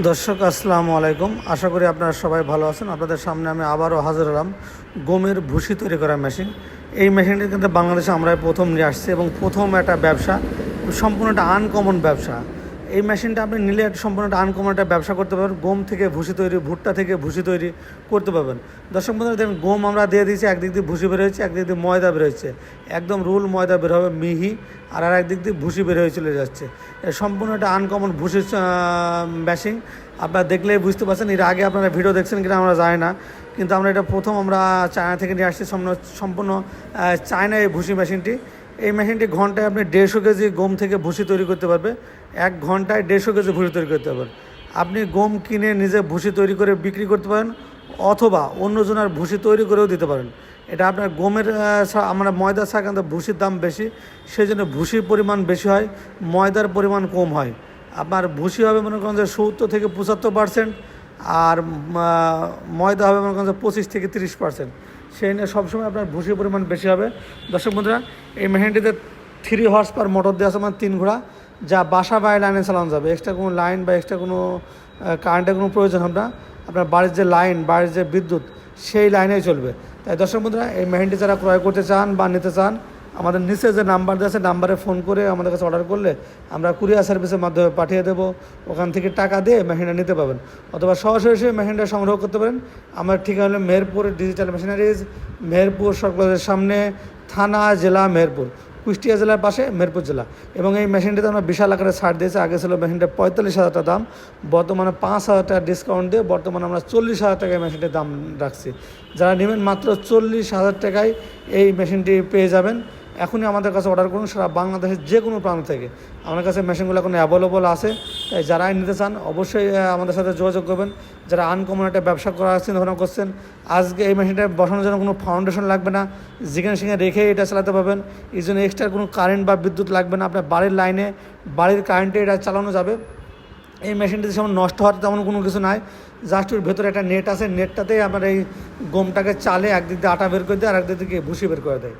দর্শক, আসসালামু আলাইকুম। আশা করি আপনারা সবাই ভালো আছেন। আপনাদের সামনে আমি আবারও হাজির হলাম গমের ভুসি তৈরি করা মেশিন এই মেশিনটি কিন্তু বাংলাদেশে আমরা প্রথম নিয়ে আসছি এবং প্রথম একটা ব্যবসা, সম্পূর্ণ একটা আনকমন ব্যবসা। এই মেশিনটা আপনি নিলে একটা সম্পূর্ণ একটা আনকমন একটা ব্যবসা করতে পারবেন। গম থেকে ভুসি তৈরি, ভুট্টা থেকে ভুসি তৈরি করতে পারবেন। দর্শক বন্ধুরা, দেখেন, গম আমরা দিয়ে দিয়েছি, একদিক দিয়ে ভুসি বের হয়েছে, একদিক দিয়ে ময়দা বের হয়েছে। একদম রুল ময়দা বের হবে, মিহি, আর আর একদিক দিয়ে ভুসি বের হয়ে চলে যাচ্ছে। সম্পূর্ণ একটা আনকমন ভুসির মেশিন আপনারা দেখলেই বুঝতে পারছেন, এর আগে আপনারা ভিডিও দেখছেন কিনা আমরা জানি না। কিন্তু আমরা এটা প্রথম আমরা চায়না থেকে নিয়ে আসছি, সম্পূর্ণ চায়না এই ভুসি মেশিনটি এই মেশিনটি ঘন্টায় আপনি দেড়শো কেজি গম থেকে ভুসি তৈরি করতে পারবে। এক ঘন্টায় দেড়শো কেজি ভুসি তৈরি করতে পারবেন। আপনি গম কিনে নিজে ভুসি তৈরি করে বিক্রি করতে পারেন অথবা অন্যজনের ভুসি তৈরি করেও দিতে পারেন। এটা আপনার গমের আমরা ময়দা ছাড়া কিন্তু ভুসির দাম বেশি সেই জন্য ভুসির পরিমাণ বেশি হয়, ময়দার পরিমাণ কম হয়। আপনার ভুসি হবে মনে করেন যে সত্তর থেকে পঁচাত্তর পার্সেন্ট আর ময়দা হবে মনে করেন যে পঁচিশ থেকে তিরিশ পার্সেন্ট সেই নিয়ে সবসময় আপনার ভুসির পরিমাণ বেশি হবে। দর্শক বন্ধুরা, এই মেহেন্ডিতে থ্রি হর্স পার মোটর দেওয়া আছে মানে তিন ঘোড়া, যা বাসা বাড়ি লাইনে চালানো যাবে। এক্সট্রা কোনো লাইন বা এক্সট্রা কোনো কারেন্টের কোনো প্রয়োজন হবে না। আপনার বাড়ির যে লাইন বাড়ির যে বিদ্যুৎ, সেই লাইনেই চলবে। তাই দর্শক বন্ধুরা, এই মেহেন্ডি যারা ক্রয় করতে চান বা নিতে চান আমাদের নিচে যে নাম্বার দেওয়া আছে, নাম্বারে ফোন করে আমাদের কাছে অর্ডার করলে আমরা কুরিয়ার সার্ভিসের মাধ্যমে পাঠিয়ে দেবো। ওখান থেকে টাকা দিয়ে মেশিনটা নিতে পাবেন অথবা সরাসরি এসে মেশিনটা সংগ্রহ করতে পারেন। আমার ঠিকানা হলো মেহেরপুর ডিজিটাল মেশিনারিজ মেহেরপুর সরকারের সামনে থানা, জেলা মেহেরপুর, কুষ্টিয়া জেলার পাশে মেহেরপুর জেলা। এবং এই মেশিনটিতে আমরা বিশাল আকারে ছাড় দিয়েছি। আগে ছিল মেশিনটা পঁয়তাল্লিশ হাজার টাকা দাম, বর্তমানে পাঁচ হাজার টাকা ডিসকাউন্ট দিয়ে বর্তমানে আমরা চল্লিশ হাজার টাকায় মেশিনটির দাম রাখছি। যারা নেবেন মাত্র চল্লিশ হাজার টাকায় এই মেশিনটি পেয়ে যাবেন। এখনই আমাদের কাছে অর্ডার করুন, সারা বাংলাদেশের যে কোনো প্রান্ত থেকে। আমাদের কাছে মেশিনগুলো এখন অ্যাভেলেবল আছে। তাই যারাই নিতে চান, অবশ্যই আমাদের সাথে যোগাযোগ করবেন। যারা আনকমন একটা ব্যবসা করার চিন্তা ভাবনা করছেন, আজকে এই মেশিনটা বসানোর জন্য কোনো ফাউন্ডেশন লাগবে না। যেখানে সেখানে রেখে এটা চালাতে পারবেন। এই জন্য এক্সট্রা কোনো কারেন্ট বা বিদ্যুৎ লাগবে না। আপনার বাড়ির লাইনে বাড়ির কারেন্টে এটা চালানো যাবে। এই মেশিনটিতে যেমন নষ্ট হওয়ার তেমন কোনো কিছু নাই। জাস্ট ওর ভেতরে একটা নেট আছে। নেটটাতেই আপনার এই গমটাকে চালে একদিক দিয়ে আটা বের করে দেয় আর একদিক থেকে ভুসি বের করে দেয়।